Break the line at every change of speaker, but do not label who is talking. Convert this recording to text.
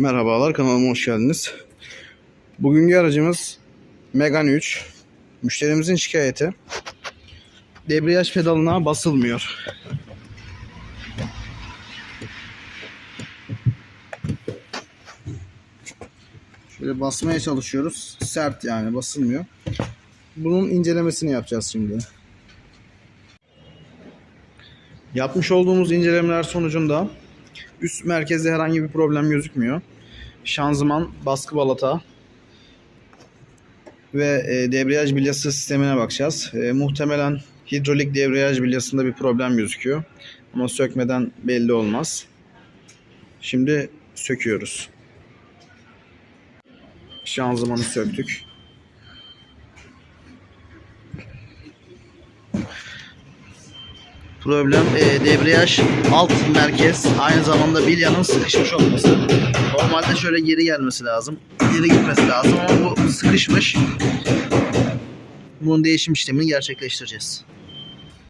Merhabalar kanalıma hoş geldiniz. Bugünkü aracımız Megane 3. Müşterimizin şikayeti debriyaj pedalına basılmıyor. Şöyle basmaya çalışıyoruz. Sert yani basılmıyor. Bunun incelemesini yapacağız şimdi. Yapmış olduğumuz incelemeler sonucunda üst merkezde herhangi bir problem gözükmüyor. Şanzıman, baskı balata ve e, debriyaj bilyası sistemine bakacağız. E, muhtemelen hidrolik debriyaj bilyasında bir problem gözüküyor. Ama sökmeden belli olmaz. Şimdi söküyoruz. Şanzımanı söktük. Problem e, debriyaj alt merkez aynı zamanda bilyanın sıkışmış olması. Normalde şöyle geri gelmesi lazım. Geri gitmesi lazım ama bu sıkışmış. Bunun değişim işlemini gerçekleştireceğiz.